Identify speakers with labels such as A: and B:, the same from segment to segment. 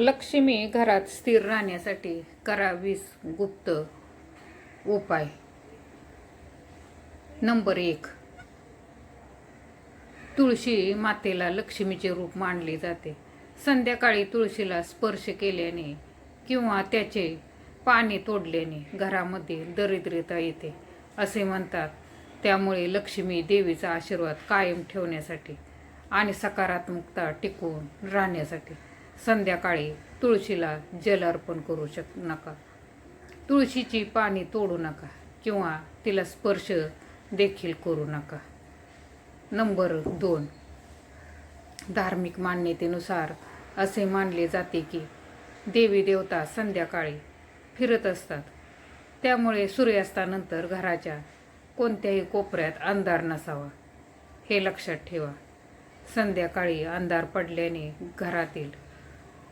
A: लक्ष्मी घरात स्थिर राहण्यासाठी करावीस गुप्त उपाय. नंबर एक. तुळशी मातेला लक्ष्मीचे रूप मानले जाते. संध्याकाळी तुळशीला स्पर्श केल्याने किंवा त्याचे पाणी तोडल्याने घरामध्ये दरिद्रता येते असे म्हणतात. त्यामुळे लक्ष्मी देवीचा आशीर्वाद कायम ठेवण्यासाठी आणि सकारात्मकता टिकवून राहण्यासाठी संध्याकाळी तुळशीला जल अर्पण करू शक नका. तुळशीची पाणी तोडू नका किंवा तिला स्पर्श देखील करू नका. नंबर दोन. धार्मिक मान्यतेनुसार असे मानले जाते की देवी देवता संध्याकाळी फिरत असतात. त्यामुळे सूर्यास्तानंतर घराच्या कोणत्याही कोपऱ्यात अंधार नसावा. हे लक्षात ठेवा. संध्याकाळी अंधार पडल्याने घरातील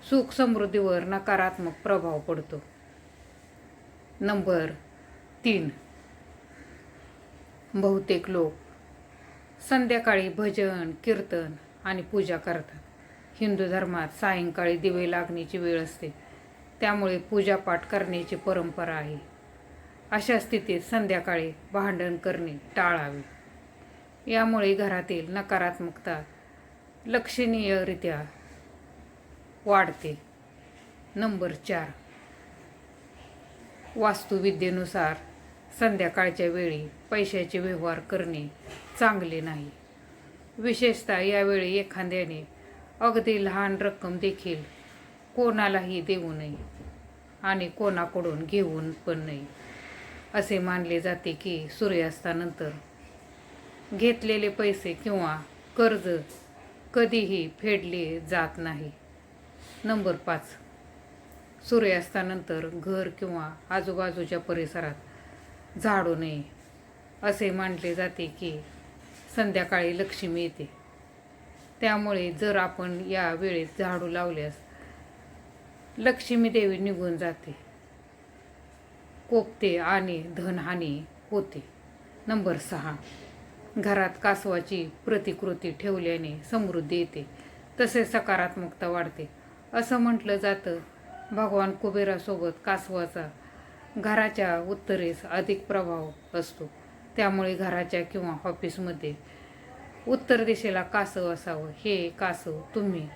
A: सुख समृद्धीवर नकारात्मक प्रभाव पडतो. नंबर तीन. बहुतेक लोक संध्याकाळी भजन कीर्तन आणि पूजा करतात. हिंदू धर्मात सायंकाळी दिवे लागण्याची वेळ असते. त्यामुळे पूजापाठ करण्याची परंपरा आहे. अशा स्थितीत संध्याकाळी भांडण करणे टाळावे. यामुळे घरातील नकारात्मकता लक्षणीयरित्या वाढते. नंबर चार. वास्तुविद्येनुसार संध्याकाळच्या वेळी पैशाचे व्यवहार करणे चांगले नाही. विशेषतः यावेळी एखाद्याने अगदी लहान रक्कम देखील कोणालाही देऊ नये आणि कोणाकडून घेऊन पण नाही असे मानले जाते की सूर्यास्तानंतर घेतलेले पैसे किंवा कर्ज कधीही फेडले जात नाही. नंबर पाच. सूर्यास्तानंतर घर किंवा आजूबाजूच्या परिसरात झाडू नये असे मानले जाते की संध्याकाळी लक्ष्मी येते. त्यामुळे जर आपण या वेळेत झाडू लावल्यास लक्ष्मी देवी निघून जाते. कोपते आणि धनहानी होते. नंबर सहा. घरात कासवाची प्रतिकृती ठेवल्याने समृद्धी येते. तसेच सकारात्मकता वाढते. असं म्हटलं जातं. भगवान कुबेरासोबत कासवाचा घराच्या उत्तरेस अधिक प्रभाव असतो. त्यामुळे घराच्या किंवा ऑफिसमध्ये उत्तर दिशेला कासव असावं. हे कासव तुम्ही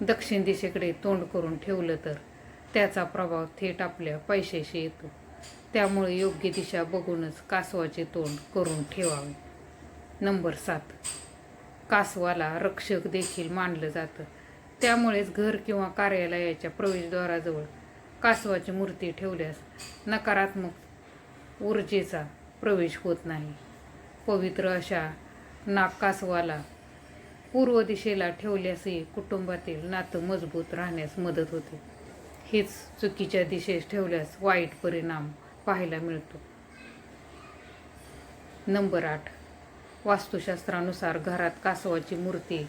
A: दक्षिण दिशेकडे तोंड करून ठेवलं तर त्याचा प्रभाव थेट आपल्या पैशाशी येतो. त्यामुळे योग्य दिशा बघूनच कासवाचे तोंड करून ठेवावे. नंबर सात. कासवाला रक्षक देखील मानलं जातं. त्यामुळेच घर किंवा कार्यालयाच्या प्रवेशद्वाराजवळ कासवाची मूर्ती ठेवल्यास नकारात्मक ऊर्जेचा प्रवेश होत नाही. पवित्र अशा नाग कासवाला पूर्व दिशेला ठेवल्यासही कुटुंबातील नातं मजबूत राहण्यास मदत होते. हेच चुकीच्या दिशेस ठेवल्यास वाईट परिणाम पाहायला मिळतो. नंबर आठ. वास्तुशास्त्रानुसार घरात कासवाची मूर्ती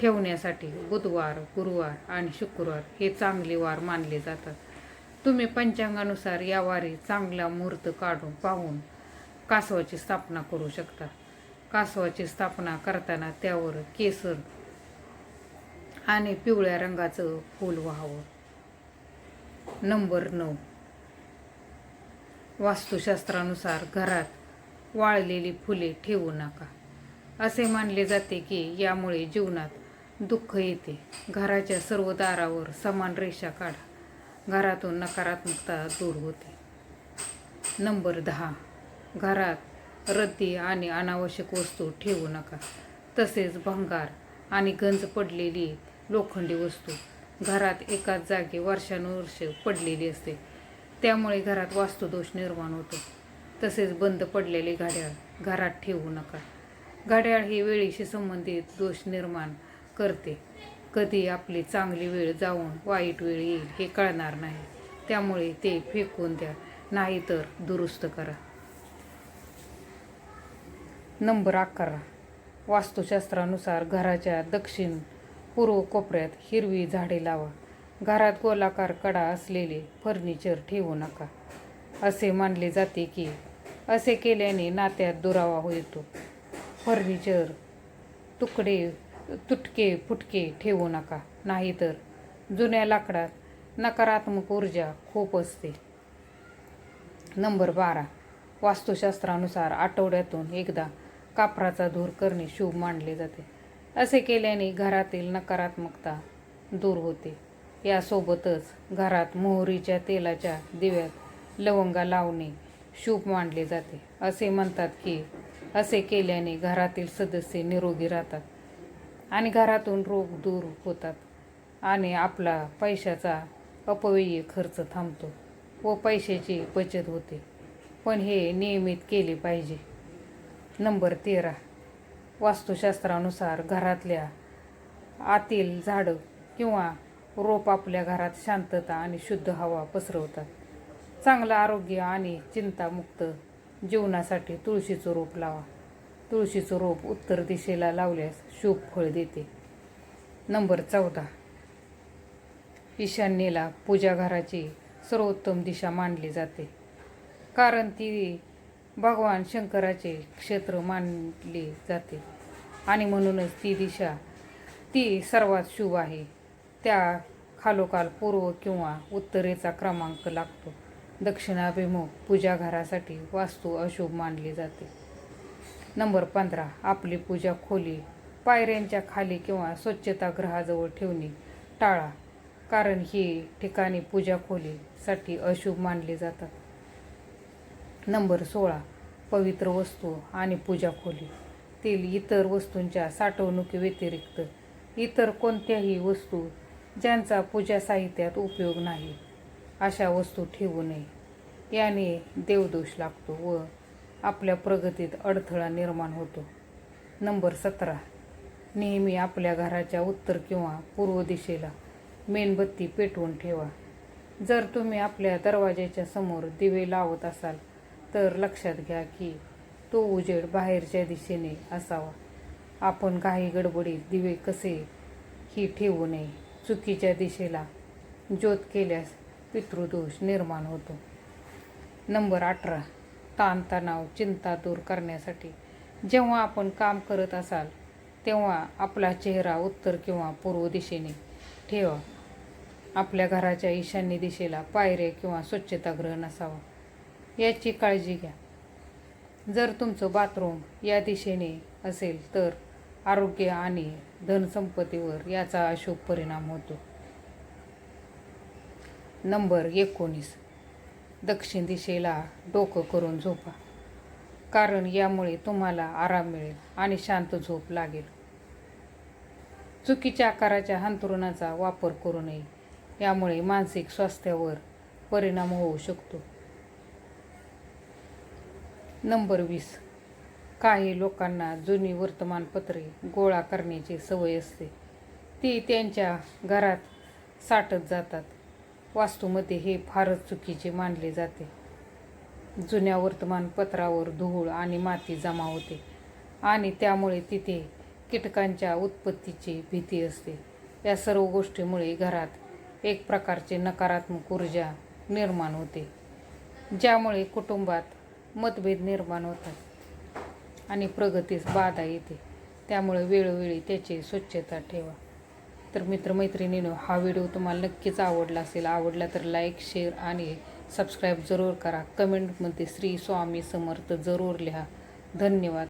A: ठेवण्यासाठी बुधवार गुरुवार आणि शुक्रवार हे चांगले वार मानले जातात. तुम्ही पंचांगानुसार या वारी चांगला मुहूर्त काढून पाहून कासवाची स्थापना करू शकता. कासवाची स्थापना करताना त्यावर केसर आणि पिवळ्या रंगाचं फूल व्हावं. नंबर नऊ. वास्तुशास्त्रानुसार घरात वाळलेली फुले ठेवू नका. असे मानले जाते की यामुळे जीवनात दुःख येते. घराच्या सर्व दारावर समान रेषा काढा. घरातून नकारात्मकता दूर होते. नंबर दहा. घरात रद्दी आणि अनावश्यक वस्तू ठेवू नका. तसेच भंगार आणि गंज पडलेली लोखंडी वस्तू. घरात एकाच जागी वर्षानुवर्ष पडलेली असते. त्यामुळे घरात वास्तुदोष निर्माण होतो. तसेच बंद पडलेली घड्याळ घरात ठेवू नका. घड्याळ हे वेळेशी संबंधित दोष निर्माण करते. कधी आपली चांगली वेळ जाऊन वाईट वेळ येईल हे कळणार नाही. त्यामुळे ते फेकून द्या. नाहीतर दुरुस्त करा. नंबर अकरा. वास्तुशास्त्रानुसार घराच्या दक्षिण पूर्व कोपऱ्यात हिरवी झाडे लावा. घरात गोलाकार कडा असलेले फर्निचर ठेवू नका. असे मानले जाते की असे केल्याने नात्यात दुरावा होतो. फर्निचर तुकडे तुटके फुटके ठेवू नका. नाहीतर जुन्या लाकडात नकारात्मक ऊर्जा खूप असते. नंबर बारा. वास्तुशास्त्रानुसार आठवड्यातून एकदा कापराचा धूर करणे शुभ मानले जाते. असे केल्याने घरातील नकारात्मकता दूर होते. यासोबतच घरात मोहरीच्या तेलाच्या दिव्यात लवंगा लावणे शुभ मानले जाते. असे म्हणतात की असे केल्याने घरातील सदस्य निरोगी राहतात. आणि घरातून रोग दूर होतात. आणि आपला पैशाचा अपव्यय खर्च थांबतो व पैशाची बचत होते. पण हे नियमित केले पाहिजे. नंबर तेरा. वास्तुशास्त्रानुसार घरातल्या आतील झाडं किंवा रोप आपल्या घरात शांतता आणि शुद्ध हवा पसरवतात. चांगलं आरोग्य आणि चिंतामुक्त जीवनासाठी तुळशीचं रोप लावा. तुळशीचं रोप उत्तर दिशेला लावल्यास शुभ फळ देते. नंबर चौदा. ईशान्येला पूजाघराची सर्वोत्तम दिशा मानली जाते. कारण ती भगवान शंकराचे क्षेत्र मानली जाते. आणि म्हणूनच ती दिशा ती सर्वात शुभ आहे. त्या खालोखाल पूर्व किंवा उत्तरेचा क्रमांक लागतो. दक्षिणाभिमुख पूजाघरासाठी वास्तू अशुभ मानली जाते. नंबर पंधरा आपली पूजा खोली पायऱ्यांच्या खाली किंवा स्वच्छतागृहाजवळ ठेवणे टाळा. कारण ही ठिकाणी पूजा खोलीसाठी अशुभ मानली जातात. नंबर सोळा पवित्र वस्तू आणि पूजा खोली. तील इतर वस्तूंच्या साठवणुकीव्यतिरिक्त इतर कोणत्याही वस्तू ज्यांचा पूजा साहित्यात उपयोग नाही अशा वस्तू ठेवू नये. याने देवदोष लागतो व आपल्या प्रगतीत अडथळा निर्माण होतो. नंबर सतरा. नेहमी आपल्या घराच्या उत्तर किंवा पूर्व दिशेला मेणबत्ती पेटवून ठेवा. जर तुम्ही आपल्या दरवाजाच्या समोर दिवे लावत असाल तर लक्षात घ्या की तो उजेड बाहेरच्या दिशेने असावा. आपण काही गडबडीत दिवे कसे ही ठेवू नये चुकीच्या दिशेला ज्योत केल्यास पितृदोष निर्माण होतो. नंबर अठरा. ताणतणाव चिंता दूर करण्यासाठी जेव्हा आपण काम करत असाल तेव्हा आपला चेहरा उत्तर किंवा पूर्व दिशेने ठेवा. आपल्या घराच्या ईशान्य दिशेला पायऱ्या किंवा स्वच्छतागृह नसावा. याची काळजी घ्या. जर तुमचं बाथरूम या दिशेने असेल तर आरोग्य आणि धनसंपत्तीवर याचा अशुभ परिणाम होतो. नंबर एकोणीस. दक्षिण दिशेला डोकं करून झोपा. कारण यामुळे तुम्हाला आराम मिळेल आणि शांत झोप लागेल. चुकीच्या आकाराच्या हंतरुणाचा वापर करू नये. यामुळे मानसिक स्वास्थ्यावर परिणाम होऊ शकतो. नंबर वीस. काही लोकांना जुनी वर्तमानपत्रे गोळा करण्याची सवय असते. ती त्यांच्या घरात साठत जातात. वास्तूमध्ये हे फारच चुकीचे मानले जाते. जुन्या वर्तमानपत्रावर धूळ आणि माती जमा होते आणि त्यामुळे तिथे कीटकांच्या उत्पत्तीची भीती असते. या सर्व गोष्टीमुळे घरात एक प्रकारचे नकारात्मक ऊर्जा निर्माण होते ज्यामुळे कुटुंबात मतभेद निर्माण होतात आणि प्रगतीस बाधा येते. त्यामुळे वेळोवेळी त्याची स्वच्छता ठेवा. तर मित्रमैत्रिणीनं हा व्हिडिओ तुम्हाला नक्कीच आवडला असेल आवडला तर लाईक शेअर आणि सबस्क्राईब जरूर करा. कमेंटमध्ये श्री स्वामी समर्थ जरूर लिहा. धन्यवाद.